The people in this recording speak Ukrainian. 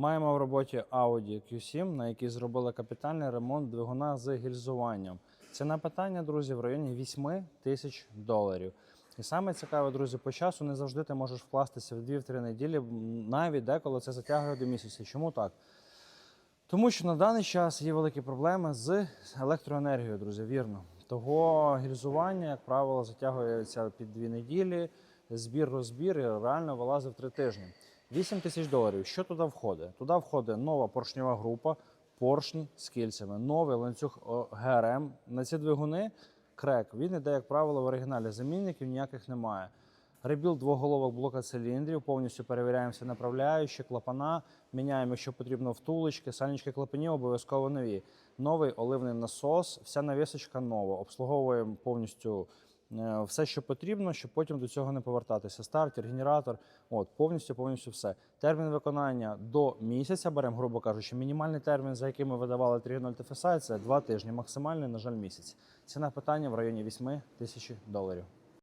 Маємо в роботі Audi Q7, на якій зробили капітальний ремонт двигуна з гільзуванням. Ціна питання, друзі, в районі 8 тисяч доларів. І саме цікаве, друзі, по часу не завжди ти можеш вкластися в 2-3 неділі, навіть деколи це затягує до місяця. Чому так? Тому що на даний час є великі проблеми з електроенергією, друзі, вірно. Того гільзування, як правило, затягується під дві неділі, збір-розбір і реально вилазив три тижні. 8 тисяч доларів. Що туди входить? Туди входить нова поршнева група, поршні з кільцями, новий ланцюг ГРМ. На ці двигуни крек. Він іде, як правило, в оригіналі. Замінників ніяких немає. Ребілд двоголовок блока циліндрів, повністю перевіряємо всі направляючі, клапана, міняємо, якщо потрібно, втулочки, сальнички клапанів обов'язково нові. Новий оливний насос, вся навісочка нова. Обслуговуємо повністю все, що потрібно, щоб потім до цього не повертатися. Стартер, генератор, от повністю, повністю все. Термін виконання до місяця беремо, грубо кажучи, мінімальний термін, за який ми видавали 3.0 TFSI, це 2 тижні, максимальний, на жаль, місяць. Ціна питання в районі 8 тисяч доларів.